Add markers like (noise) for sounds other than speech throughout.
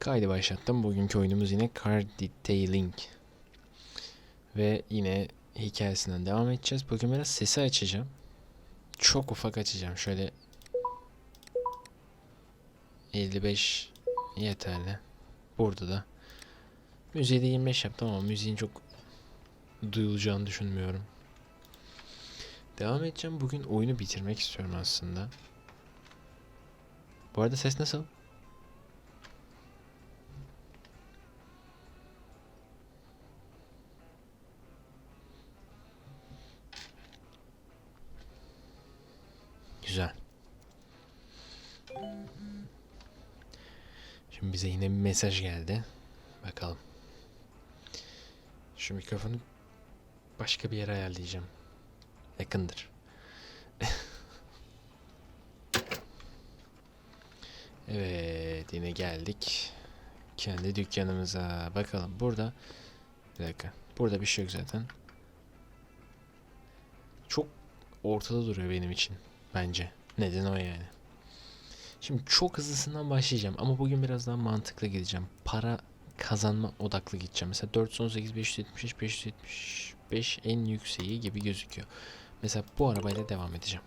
Kaydı başlattım. Bugünkü oyunumuz yine Car Detailing. Ve yine hikayesinden devam edeceğiz. Bugün biraz sesi açacağım. Çok ufak açacağım. Şöyle 55 yeterli. Burada da. Müziği de 25 yaptım ama müziğin çok duyulacağını düşünmüyorum. Devam edeceğim. Bugün oyunu bitirmek istiyorum aslında. Bu arada ses nasıl? Mesaj geldi. Bakalım. Şu mikrofonu başka bir yere ayarlayacağım. Yakındır. (laughs) evet yine geldik. Kendi dükkanımıza. Bakalım burada. Bir dakika. Burada bir şey yok zaten. Çok ortada duruyor benim için. Bence. Neden o yani. Şimdi çok hızlısından başlayacağım ama bugün biraz daha mantıklı gideceğim. Para kazanma odaklı gideceğim. Mesela 418, 575, 575 en yükseği gibi gözüküyor. Mesela bu arabayla devam edeceğim.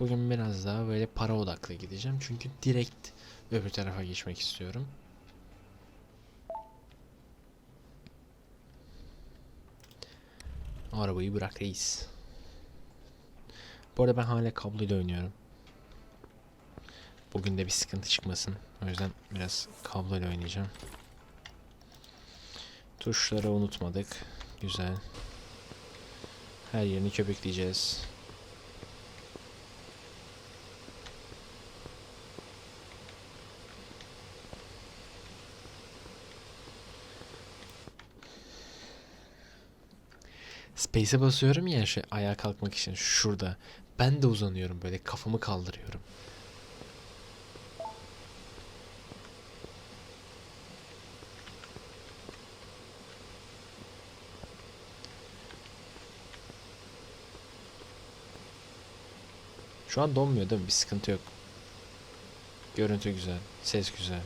Bugün biraz daha böyle para odaklı gideceğim. Çünkü direkt öbür tarafa geçmek istiyorum. Arabayı bırak reis. Bu arada ben hala kabloyla oynuyorum. Bugün de bir sıkıntı çıkmasın. O yüzden biraz kabloyla oynayacağım. Tuşları unutmadık. Güzel. Her yerini köpükleyeceğiz. Space'e basıyorum ya şey ayağa kalkmak için şurada. Ben de uzanıyorum böyle kafamı kaldırıyorum. Şu an donmuyor değil mi? Bir sıkıntı yok. Görüntü güzel. Ses güzel.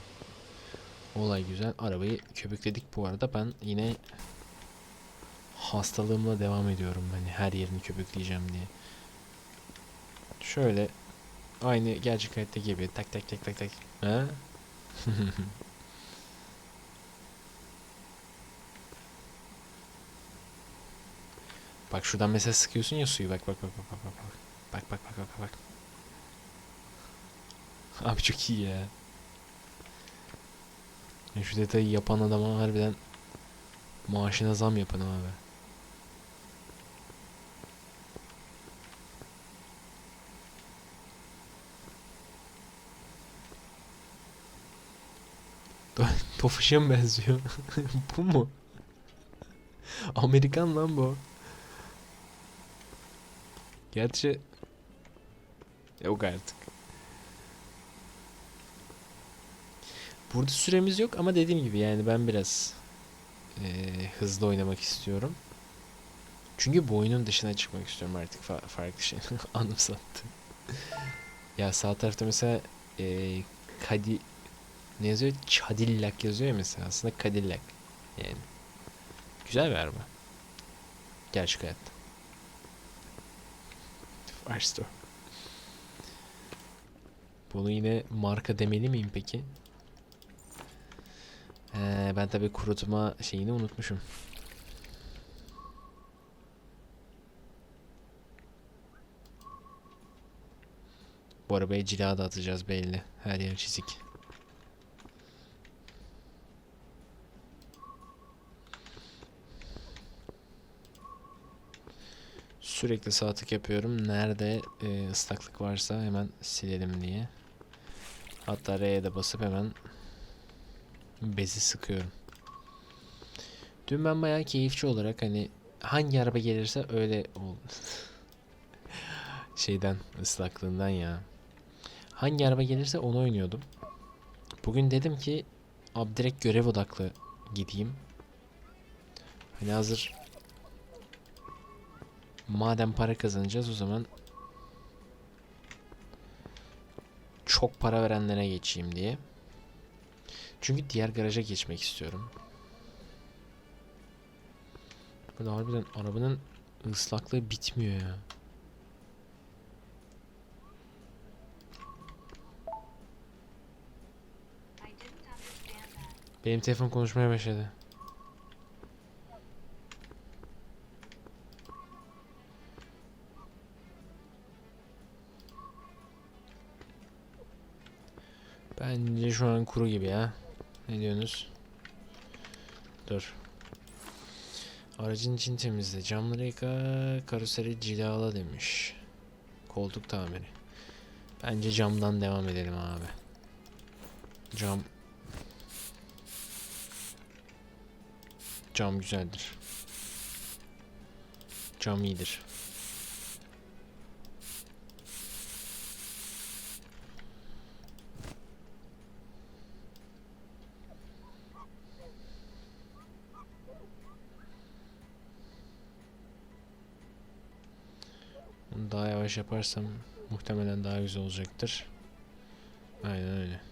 Olay güzel. Arabayı köpükledik bu arada. Ben yine hastalığımla devam ediyorum. Hani her yerini köpükleyeceğim diye. Şöyle aynı gerçek hayatta gibi tak tak tak tak tak. Ha? (laughs) bak şuradan mesela sıkıyorsun ya suyu bak bak bak bak bak bak bak. Bak bak bak bak. Abi çok iyi ya. Ya şu detayı yapan adama harbiden maaşına zam yapın abi. (laughs) Tofuş'a mı benziyor? (laughs) bu mu? Amerikan lan bu. Gerçi Yok artık. Burada süremiz yok ama dediğim gibi yani ben biraz eee, hızlı oynamak istiyorum. Çünkü bu oyunun dışına çıkmak istiyorum artık fa- farklı şey. (laughs) Anımsattı. ya sağ tarafta mesela eee Kadi ne yazıyor? Cadillac yazıyor ya mesela. Aslında Cadillac. Yani. Güzel bir araba. Gerçek hayatta. Firestore. Bunu yine marka demeli miyim peki? Ee, ben tabi kurutma şeyini unutmuşum. Bu arabaya cila da atacağız belli. Her yer çizik. Sürekli sağ tık yapıyorum. Nerede e, ıslaklık varsa hemen silelim diye. Hatta R'ye de basıp hemen bezi sıkıyorum. Dün ben bayağı keyifçi olarak hani hangi araba gelirse öyle. (laughs) Şeyden ıslaklığından ya. Hangi araba gelirse onu oynuyordum. Bugün dedim ki abi direkt görev odaklı gideyim. Hani hazır madem para kazanacağız o zaman çok para verenlere geçeyim diye. Çünkü diğer garaja geçmek istiyorum. Burada harbiden arabanın ıslaklığı bitmiyor ya. Benim telefon konuşmaya başladı. Bence şu an kuru gibi ya. Ne diyorsunuz? Dur. Aracın için temizle. Camları yıka, karoseri cilala demiş. Koltuk tamiri. Bence camdan devam edelim abi. Cam Cam güzeldir. Cam iyidir. Daha yavaş yaparsam muhtemelen daha güzel olacaktır. Aynen öyle.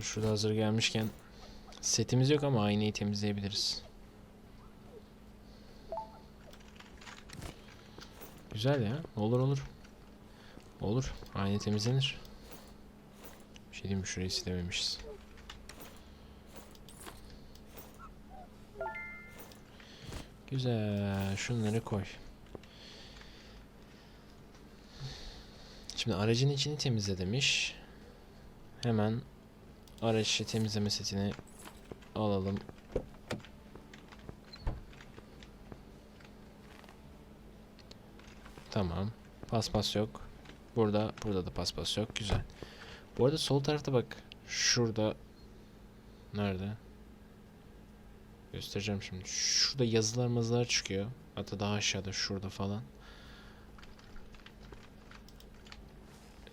Dur şurada hazır gelmişken setimiz yok ama aynayı temizleyebiliriz. Güzel ya. Olur olur. Olur. Ayna temizlenir. Bir şey diyeyim? Şurayı silememişiz. Güzel. Şunları koy. Şimdi aracın içini temizle demiş. Hemen araç temizleme setini alalım. Tamam. Paspas yok. Burada, burada da paspas yok. Güzel. Bu arada sol tarafta bak. Şurada. Nerede? Göstereceğim şimdi. Şurada yazılar mazılar çıkıyor. Hatta daha aşağıda şurada falan.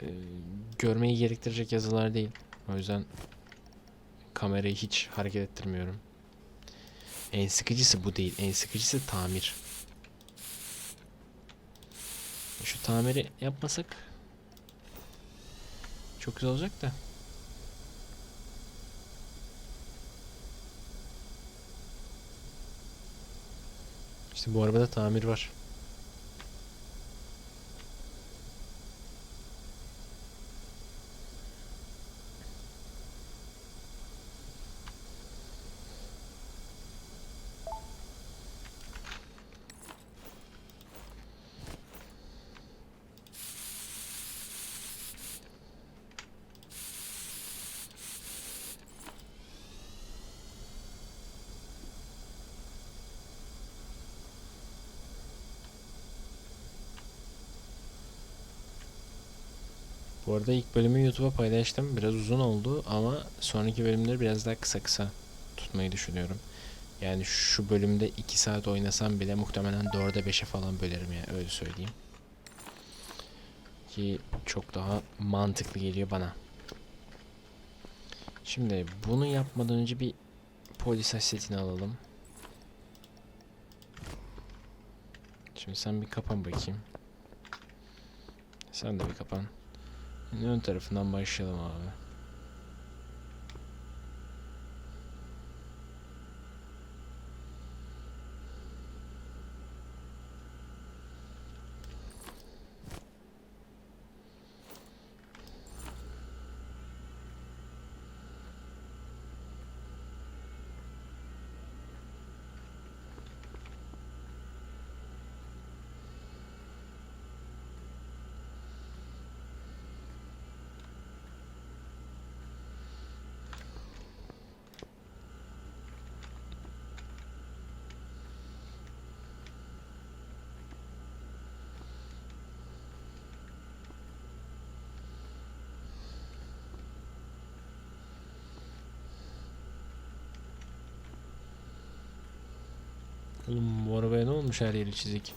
Ee, görmeyi gerektirecek yazılar değil. O yüzden kamerayı hiç hareket ettirmiyorum. En sıkıcısı bu değil. En sıkıcısı tamir. Şu tamiri yapmasak çok güzel olacak da. İşte bu arabada tamir var. Bu arada ilk bölümü YouTube'a paylaştım. Biraz uzun oldu ama sonraki bölümleri biraz daha kısa kısa tutmayı düşünüyorum. Yani şu bölümde 2 saat oynasam bile muhtemelen 4'e 5'e falan bölerim yani öyle söyleyeyim. Ki çok daha mantıklı geliyor bana. Şimdi bunu yapmadan önce bir polis setini alalım. Şimdi sen bir kapan bakayım. Sen de bir kapan. Ön tarafından başlayalım abi. Oğlum bu arabaya ne olmuş her yeri çizik.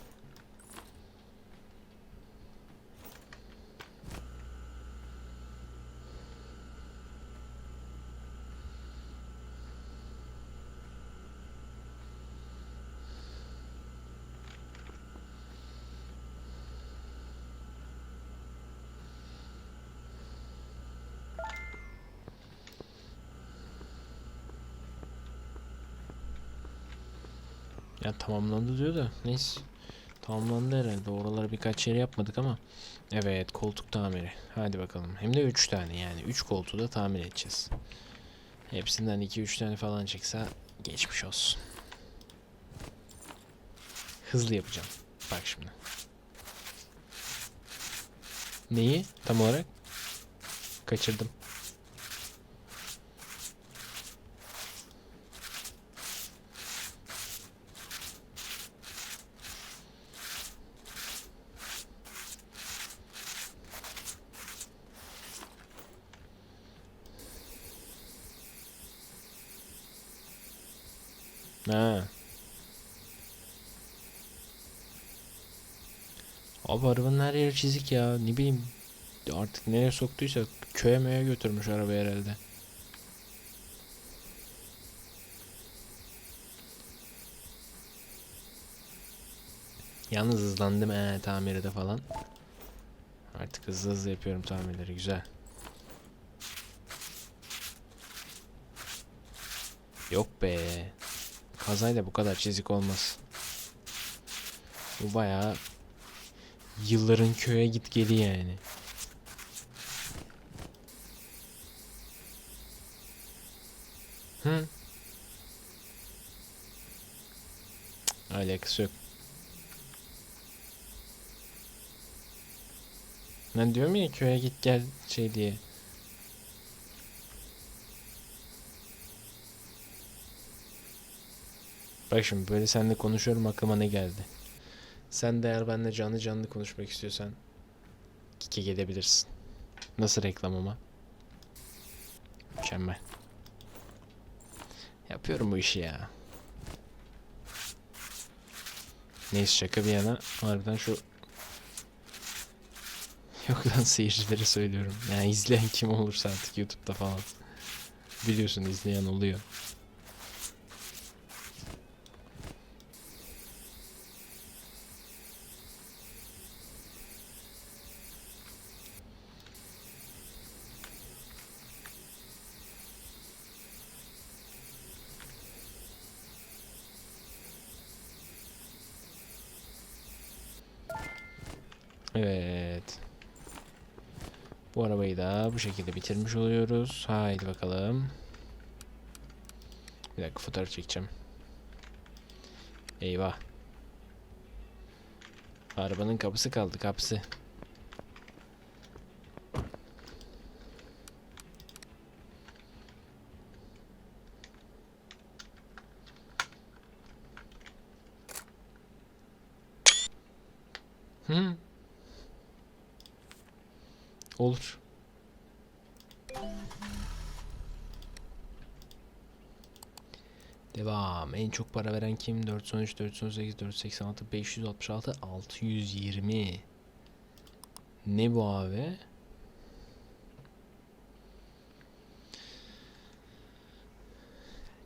Ya tamamlandı diyor da neyse. Tamamlandı herhalde. Oralara birkaç yer yapmadık ama. Evet koltuk tamiri. Hadi bakalım. Hem de 3 tane yani. 3 koltuğu da tamir edeceğiz. Hepsinden 2-3 tane falan çıksa geçmiş olsun. Hızlı yapacağım. Bak şimdi. Neyi tam olarak? Kaçırdım. Ha. Abi arabanın her yeri çizik ya. Ne bileyim. Artık nereye soktuysa köye möye götürmüş arabayı herhalde. Yalnız hızlandım he tamirde falan. Artık hızlı hızlı yapıyorum tamirleri güzel. Yok be. Kazayla bu kadar çizik olmaz. Bu bayağı yılların köye git geli yani. Hı? Cık, Alakası yok. Ben diyorum ya köye git gel şey diye. Bak şimdi böyle seninle konuşuyorum aklıma ne geldi. Sen de eğer benimle canlı canlı konuşmak istiyorsan Kike gelebilirsin. Nasıl reklam ama? Mükemmel. Yapıyorum bu işi ya. Neyse şaka bir yana harbiden şu Yok lan seyircilere söylüyorum. Yani izleyen kim olursa artık YouTube'da falan. Biliyorsun izleyen oluyor. Evet. Bu arabayı da bu şekilde bitirmiş oluyoruz. Haydi bakalım. Bir dakika fotoğraf çekeceğim. Eyvah. Arabanın kapısı kaldı kapısı. Hı. Olur. Devam. En çok para veren kim? 413, 418, 486, 566, 620. Ne bu abi?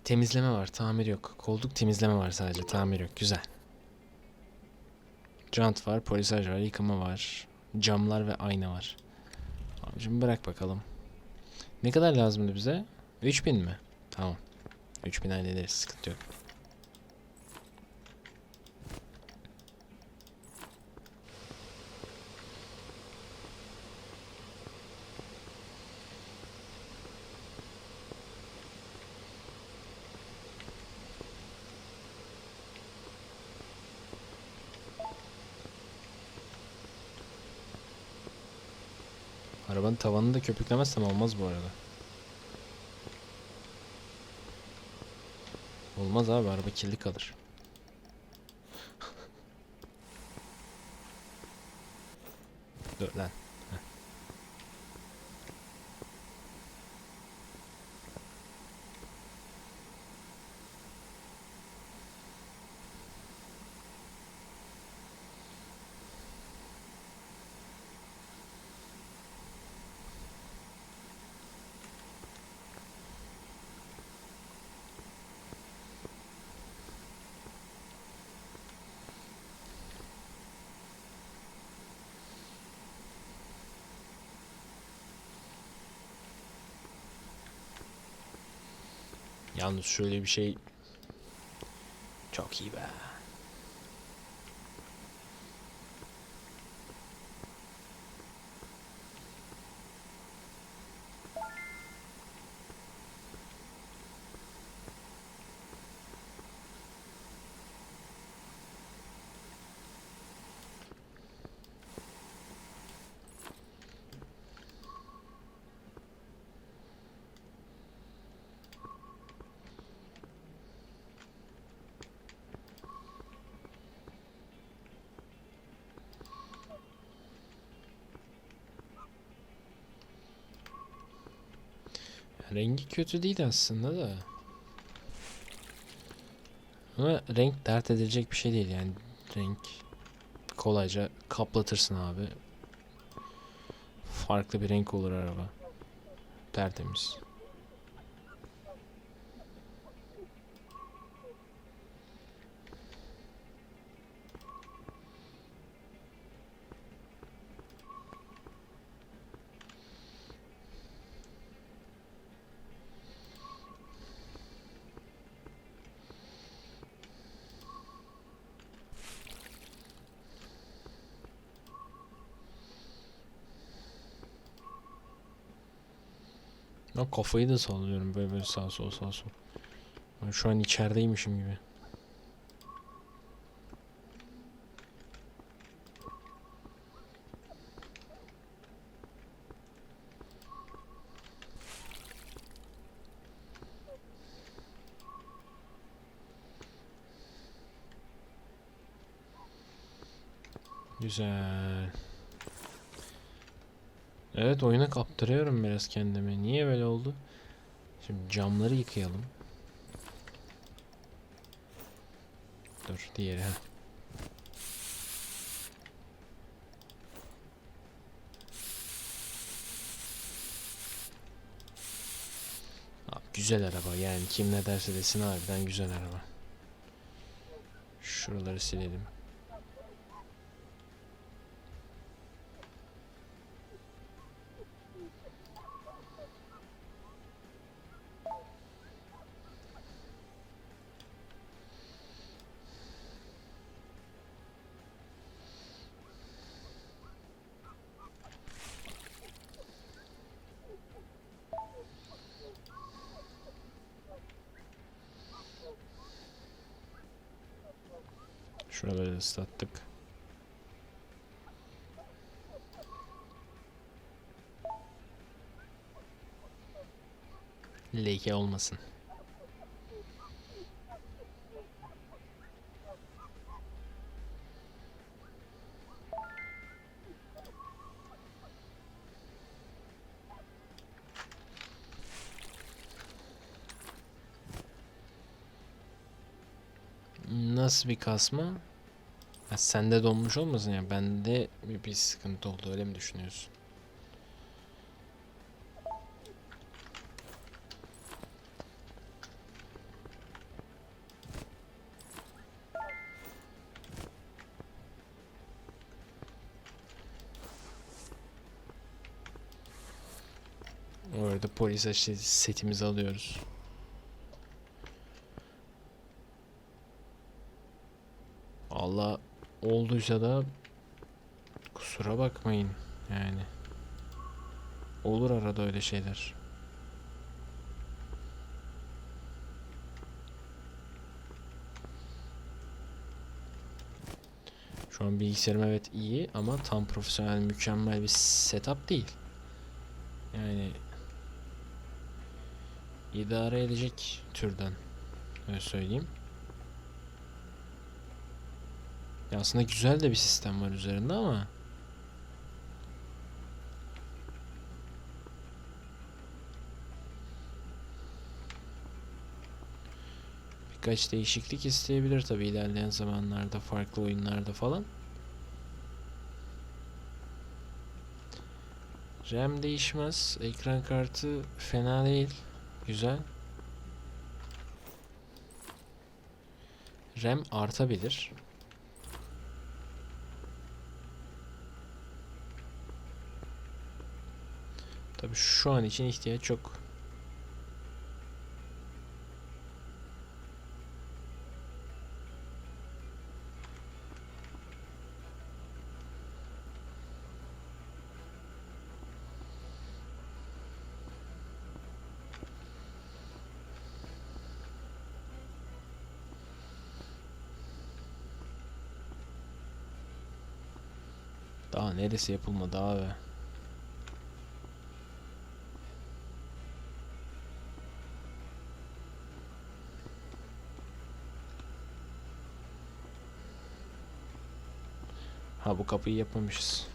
Temizleme var, tamir yok. Koltuk temizleme var sadece, tamir yok. Güzel. Jant var, polisaj var, yıkama var. Camlar ve ayna var. Abicim bırak bakalım. Ne kadar lazımdı bize? 3000 mi? Tamam. 3000 hallederiz. Sıkıntı yok. Arabanın tavanını da köpüklemezsem olmaz bu arada. Olmaz abi araba kirli kalır. (laughs) Dur lan. Heh. Yalnız şöyle bir şey çok iyi be. Rengi kötü değil aslında da. Ama renk dert edilecek bir şey değil yani. Renk kolayca kaplatırsın abi. Farklı bir renk olur araba. Tertemiz. Ya kafayı da sallıyorum böyle böyle sağ sol sağ sol. Ben şu an içerideymişim gibi. Güzel. Evet oyuna kaptırıyorum biraz kendimi. Niye böyle oldu? Şimdi camları yıkayalım. Dur diğeri ha. Abi güzel araba yani kim ne derse desin harbiden güzel araba. Şuraları silelim. Şuraları ıslattık. Leke olmasın. Nasıl bir kasma? Ha, sende donmuş olmasın ya. Bende bir, bir sıkıntı oldu. Öyle mi düşünüyorsun? Orada polis aşı setimizi alıyoruz. Olduysa da kusura bakmayın yani. Olur arada öyle şeyler. Şu an bilgisayarım evet iyi ama tam profesyonel mükemmel bir setup değil. Yani idare edecek türden öyle söyleyeyim. Ya aslında güzel de bir sistem var üzerinde ama birkaç değişiklik isteyebilir tabii ilerleyen zamanlarda farklı oyunlarda falan. RAM değişmez. Ekran kartı fena değil. Güzel. RAM artabilir. Tabi şu an için ihtiyaç yok. Daha neresi yapılmadı abi? Bu kapıyı yapmamışız.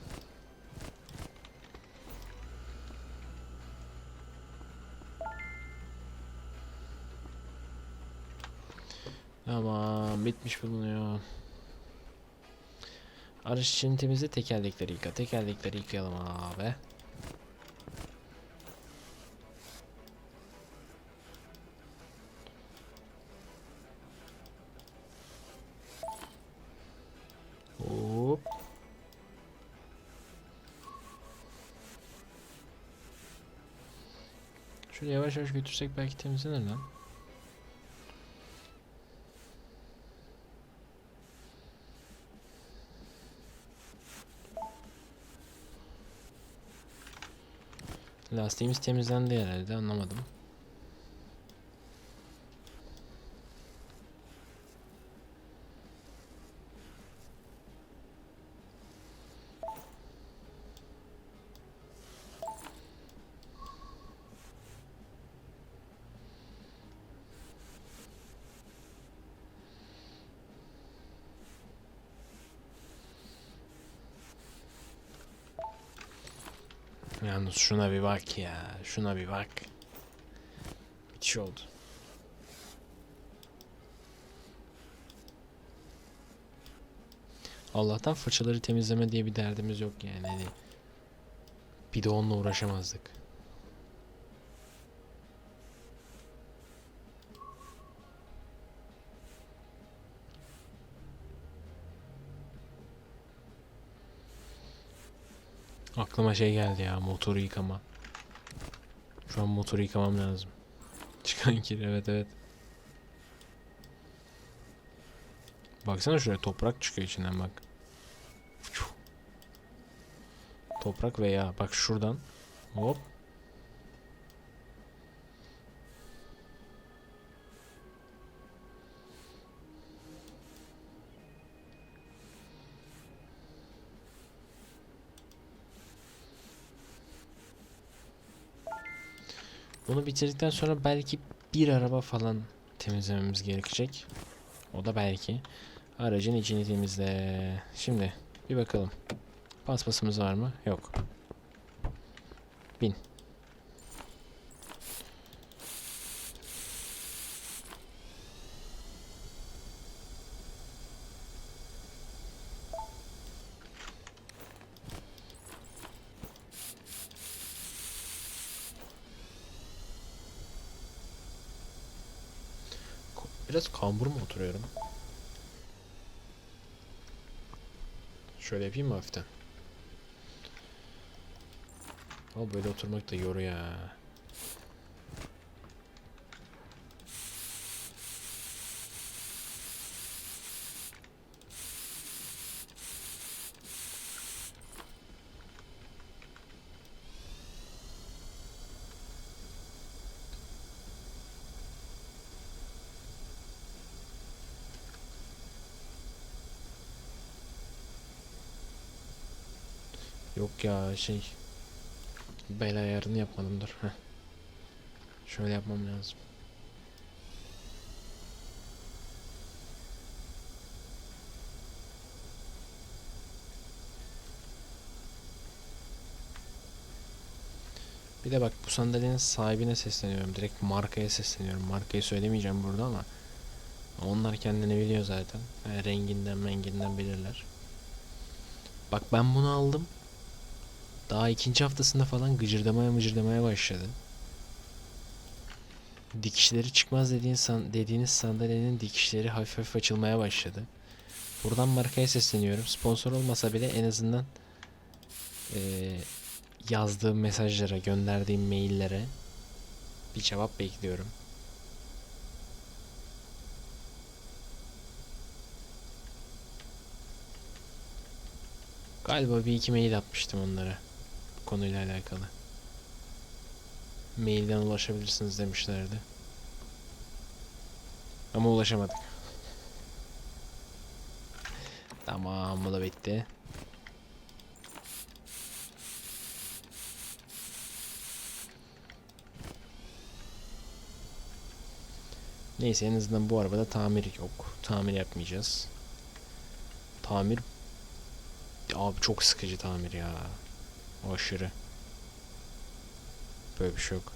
Tamam bitmiş bulunuyor. Araç için temizle tekerlekleri yıka. Tekerlekleri yıkayalım abi. Şöyle yavaş yavaş götürsek belki temizlenir lan. Lastiğimiz temizlendi herhalde anlamadım. Yalnız şuna bir bak ya. Şuna bir bak. Müthiş oldu. Allah'tan fırçaları temizleme diye bir derdimiz yok yani. Hani onunla uğraşamazdık. Aklıma şey geldi ya motoru yıkama. Şu an motoru yıkamam lazım. (laughs) Çıkan kir evet evet. Baksana şuraya toprak çıkıyor içinden bak. Toprak veya bak şuradan hop. Bunu bitirdikten sonra belki bir araba falan temizlememiz gerekecek. O da belki. Aracın içini temizle. Şimdi bir bakalım. Paspasımız var mı? Yok. Bin. Biraz kambur mu oturuyorum? Şöyle yapayım mı hafiften? Ama böyle oturmak da yoruyor ya. Ya şey bel ayarını yapmadım dur. Heh. Şöyle yapmam lazım. Bir de bak bu sandalyenin sahibine sesleniyorum. Direkt markaya sesleniyorum. Markayı söylemeyeceğim burada ama onlar kendini biliyor zaten. Yani renginden renginden bilirler. Bak ben bunu aldım. Daha ikinci haftasında falan gıcırdamaya mıcırdamaya başladı. Dikişleri çıkmaz dediğin san dediğiniz sandalyenin dikişleri hafif hafif açılmaya başladı. Buradan markaya sesleniyorum. Sponsor olmasa bile en azından eee, yazdığım mesajlara, gönderdiğim maillere bir cevap bekliyorum. Galiba bir iki mail atmıştım onlara konuyla alakalı. Mailden ulaşabilirsiniz demişlerdi. Ama ulaşamadık. Tamam bu da bitti. Neyse en azından bu arabada tamir yok. Tamir yapmayacağız. Tamir... Abi çok sıkıcı tamir ya. Aşırı. Böyle bir şey yok.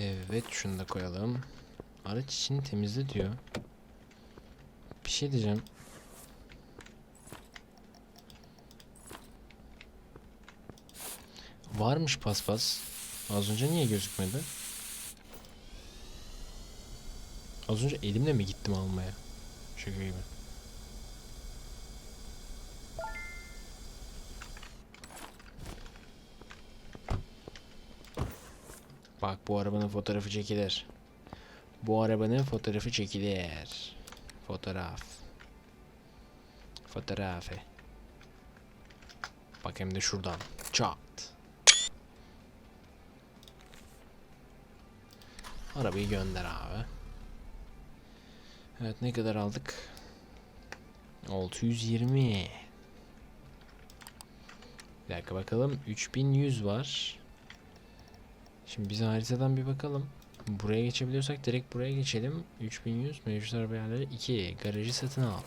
Evet şunu da koyalım. Araç içini temizle diyor. Bir şey diyeceğim. Varmış paspas. Az önce niye gözükmedi? Az önce elimle mi gittim almaya? Şaka gibi. Bak bu arabanın fotoğrafı çekilir. Bu arabanın fotoğrafı çekilir. Fotoğraf. Fotoğrafı. Bak hem de şuradan. Çat. Arabayı gönder abi. Evet ne kadar aldık? 620. Bir dakika bakalım. 3100 var. Şimdi biz haritadan bir bakalım. Buraya geçebiliyorsak direkt buraya geçelim. 3100 mevcut araba yerleri 2. Garajı satın al.